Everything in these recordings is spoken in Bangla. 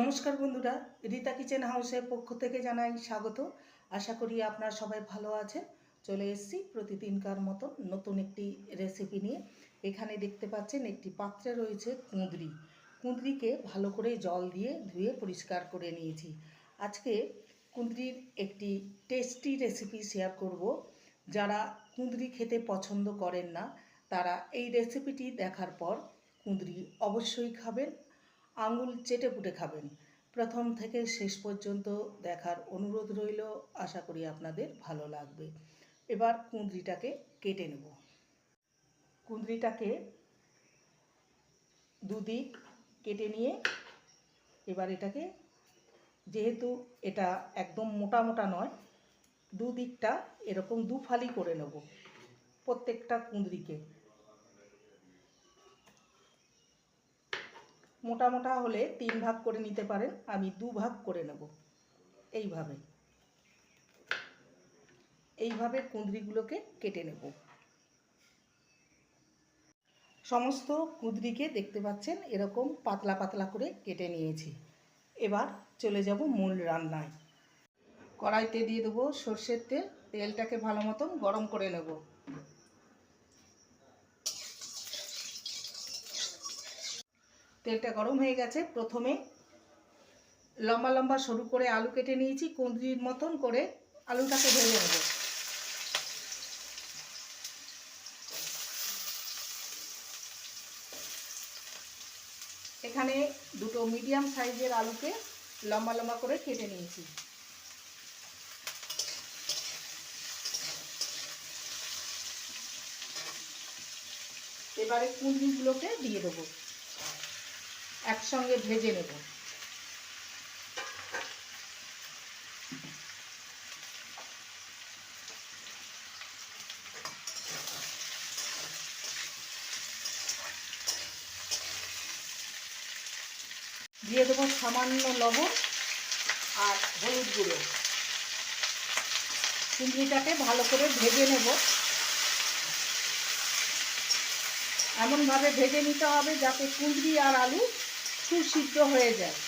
নমস্কার বন্ধুরা, রীতা কিচেন হাউসের পক্ষ থেকে জানাই স্বাগত। আশা করি আপনারা সবাই ভালো আছেন। চলে এসেছি প্রতিদিনকার মতো নতুন একটি রেসিপি নিয়ে। এখানে দেখতে পাচ্ছেন একটি পাত্রে রয়েছে কুঁদরি। কুঁদরিকে ভালো করে জল দিয়ে ধুয়ে পরিষ্কার করে নিয়েছি। আজকে কুঁদরির একটি টেস্টি রেসিপি শেয়ার করব। যারা কুঁদরি খেতে পছন্দ করেন না, তারা এই রেসিপিটি দেখার পর কুঁদরি অবশ্যই খাবেন। আঙুল চেটে পুটে খাবেন। প্রথম থেকে শেষ পর্যন্ত দেখার অনুরোধ রইল, আশা করি আপনাদের ভালো লাগবে। এবার কুঁদরিটাকে কেটে নেব। কুঁদরিটাকে দুদিক কেটে নিয়ে এবার এটাকে, যেহেতু এটা একদম মোটা মোটা নয়, দুদিকটা এরকম দুফালি করে নেব প্রত্যেকটা কুঁদরিকে। মোটা মোটা হলে তিন ভাগ করে নিতে পারেন, আমি দু ভাগ করে নেব। এইভাবে। এইভাবে কুঁদরিগুলোকে কেটে নেব। সমস্ত কুঁদরিকে দেখতে পাচ্ছেন, এরকম পাতলা পাতলা করে কেটে নিয়েছি। এবার চলে যাব মূল রান্নায়। কড়াইতে দিয়ে দেবো সর্ষের তেল, তেলটাকে ভালো মতন গরম করে নেব। তেলটা গরম হয়ে গেছে প্রথমে লম্বা লম্বা সরু করে আলু কেটে নিয়েছি, কুঁদরির মতন করে আলুটাকে ভেজে নেব। এখানে দুটো মিডিয়াম সাইজের আলুকে লম্বা লম্বা করে কেটে নিয়েছি। এবারে কুঁদরিগুলোকে দিয়ে দেবো। একসঙ্গে ভেজে নেব। দিয়ে দেবো সামান্য লবণ আর হলুদ গুঁড়ো। চিংড়িটাকে ভালো করে ভেজে নেব। এমনভাবে ভেজে নিতে হবে যাতে কুঁদরি আর আলু সুসিদ্ধ হয়ে যায়।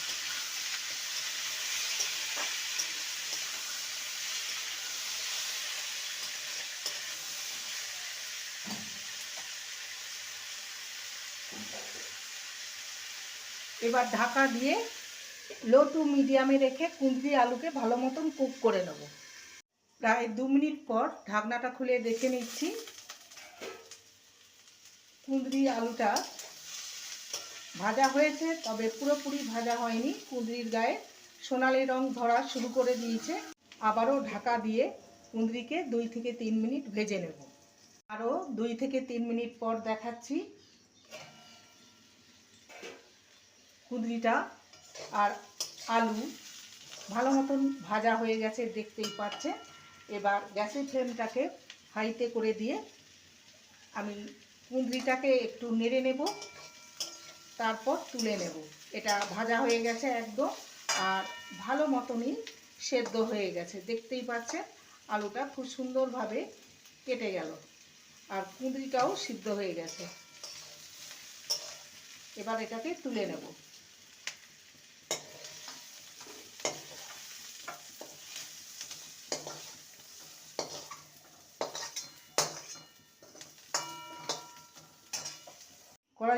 এবার ঢাকা দিয়ে লো টু মিডিয়ামে রেখে কুঁদরি আলুকে ভালো মতন কুক করে নেব। প্রায় দু মিনিট পর ঢাকনাটা খুলে দেখে নিচ্ছি। কুঁদরি আলুটা ভাজা হয়েছে, তবে পুরোপুরি ভাজা হয়নি। কুঁদরির গায়ে সোনালি রং ধরা শুরু করে দিয়েছে। আবারও ঢাকা দিয়ে কুঁদরিকে দুই থেকে তিন মিনিট ভেজে নেব। আরও দুই থেকে তিন মিনিট পর দেখাচ্ছি কুঁদরিটা আর আলু। ভালো মতন ভাজা হয়ে গেছে, দেখতেই পাচ্ছে এবার গ্যাসের ফ্লেমটাকে হাইতে করে দিয়ে আমি কুঁদরিটাকে একটু নেড়ে নেব। তারপর তুলে নেব। এটা ভাজা হয়ে গেছে একদম, আর ভালো মতনই সেদ্ধ হয়ে গেছে। দেখতেই পাচ্ছেন, আলুটা খুব সুন্দরভাবে কেটে গেল, আর কুঁদরিটাও সিদ্ধ হয়ে গেছে। এবার এটাকে তুলে নেব।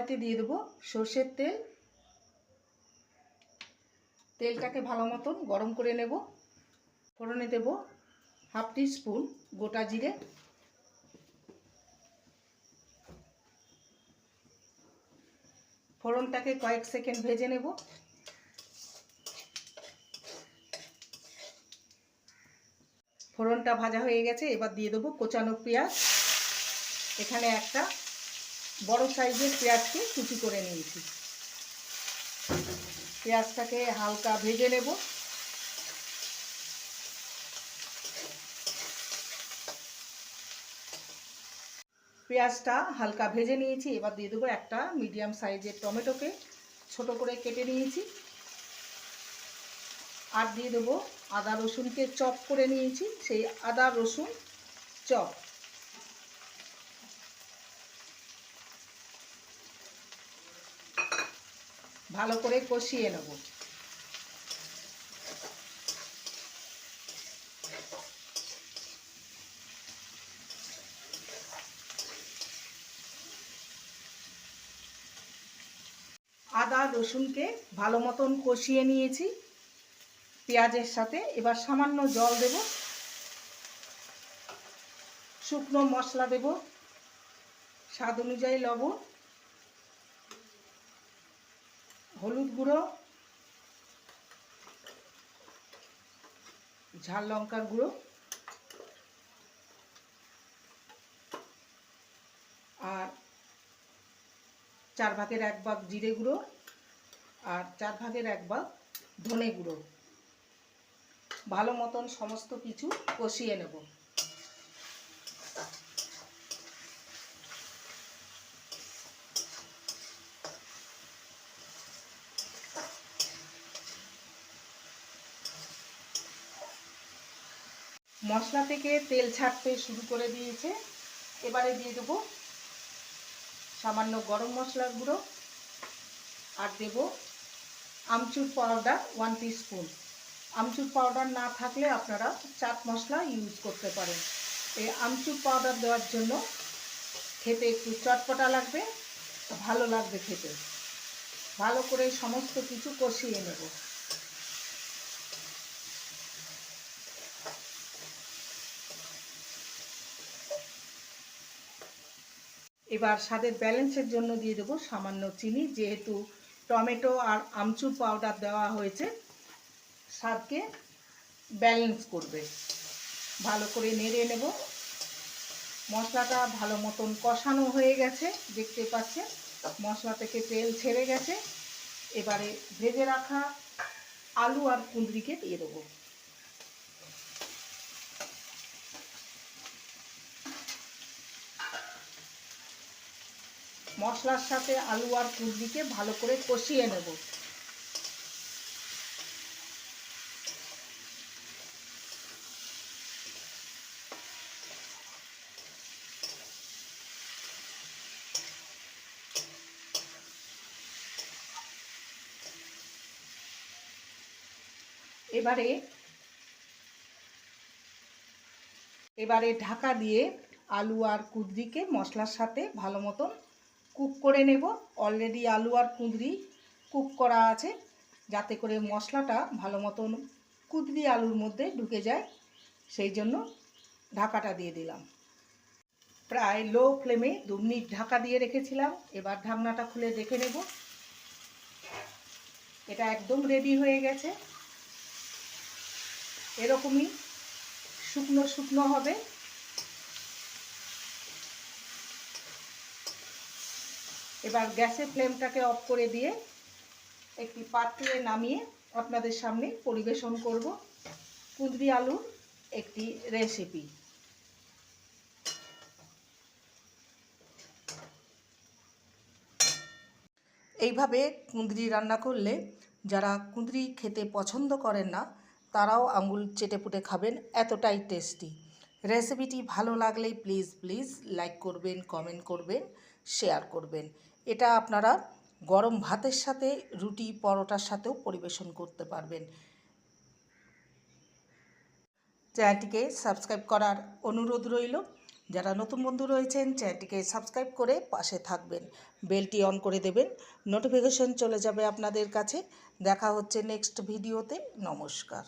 কড়াইতে দিয়ে দেবো সর্ষের তেল। তেলটাকে ভালো মতন গরম করে নেব। ফোড়নে দেব হাফ টি স্পুন গোটা জিরে। ফোড়নটাকে কয়েক সেকেন্ড ভেজে নেব। ফোড়নটা ভাজা হয়ে গেছে, এবার দিয়ে দেবো কোচানো পেঁয়াজ। এখানে একটা বড় সাইজের পেঁয়াজকে কুচি করে নিয়েছি। পেঁয়াজটাকে হালকা ভেজে নেব। পেঁয়াজটা হালকা ভেজে নিয়েছি, এবার দিয়ে দেবো একটা মিডিয়াম সাইজের টমেটোকে ছোট করে কেটে নিয়েছি। আর দিয়ে দেবো আদা রসুনকে চপ করে নিয়েছি, সেই আদা রসুন চপ। ভালো করে কষিয়ে নেব। আদা রসুনকে ভালো মতন কষিয়ে নিয়েছি। পেঁয়াজের সাথে এবার সামান্য জল দেব। শুকনো মশলা দেব। স্বাদ অনুযায়ী লবণ। হলুদ গুঁড়ো, ঝাল লঙ্কার গুঁড়ো, আর চার ভাগের এক ভাগ জিরে গুঁড়ো, আর চার ভাগের এক ভাগ ধনে গুঁড়ো। ভালো মতন সমস্ত কিছু কষিয়ে নেব। মশলা থেকে তেল ছাড়তে শুরু করে দিয়েছে। এবারে দিয়ে দেবো সামান্য গরম মশলার গুঁড়ো আর দেব amchur powder one spoon amchur powder না থাকলে আপনারা চাট মশলা ইউজ করতে পারেন। এই আমচুর পাউডার দেওয়ার জন্য খেতে একটু চটপটা লাগবে, ভালো লাগবে খেতে। ভালো করে সমস্ত কিছু কষিয়ে নেব। এবার স্বাদের ব্যালেন্সের জন্য দিয়ে দেবো সামান্য চিনি, যেহেতু টমেটো আর আমচুর পাউডার দেওয়া হয়েছে। স্বাদকে ব্যালেন্স করবে। ভালো করে নেড়ে নেব। মশলাটা ভালো মতন কষানো হয়ে গেছে, দেখতে পাচ্ছেন? মশলা থেকে তেল ছেড়ে গেছে। এবারে ভেজে রাখা আলু আর কুঁদরিকে দিয়ে দেবো। মশলার সাথে আলু আর কুঁদরিকে ভালো করে কষিয়ে নেব। এবারে এবারে ঢাকা দিয়ে আলু আর কুঁদরিকে মশলার সাথে ভালো মতন কুক করে নেব। অলরেডি আলু আর কুঁদরি কুক করা আছে। যাতে করে মশলাটা ভালো মতন কুঁদরি আলুর মধ্যে ঢুকে যায়। সেই জন্য ঢাকাটা দিয়ে দিলাম। প্রায় লো ফ্লেমে দু মিনিট ঢাকা দিয়ে রেখেছিলাম। এবার ঢাকনাটা খুলে দেখে নেব। এটা একদম রেডি হয়ে গেছে। এরকমই শুকনো শুকনো হবে। এবার গ্যাসের ফ্লেমটাকে অফ করে দিয়ে একটি পাত্রে নামিয়ে আপনাদের সামনে পরিবেশন করব। কুঁদরি আলুর একটি রেসিপি এইভাবে কুঁদরি রান্না করলে যারা কুঁদরি খেতে পছন্দ করেন না, তারাও আঙুল চেটেপুটে খাবেন, এতটাই টেস্টি রেসিপিটি ভালো লাগলেই প্লিজ প্লিজ লাইক করবেন কমেন্ট করবেন শেয়ার করবেন। এটা আপনারা গরম ভাতের সাথে, রুটি পরোটার সাথেও পরিবেশন করতে পারবেন। চ্যানেলটিকে সাবস্ক্রাইব করার অনুরোধ রইল। যারা নতুন বন্ধু রয়েছেন, চ্যানেলটিকে সাবস্ক্রাইব করে পাশে থাকবেন। বেলটি অন করে দেবেন। নোটিফিকেশন চলে যাবে আপনাদের কাছে। দেখা হচ্ছে নেক্সট ভিডিওতে। নমস্কার।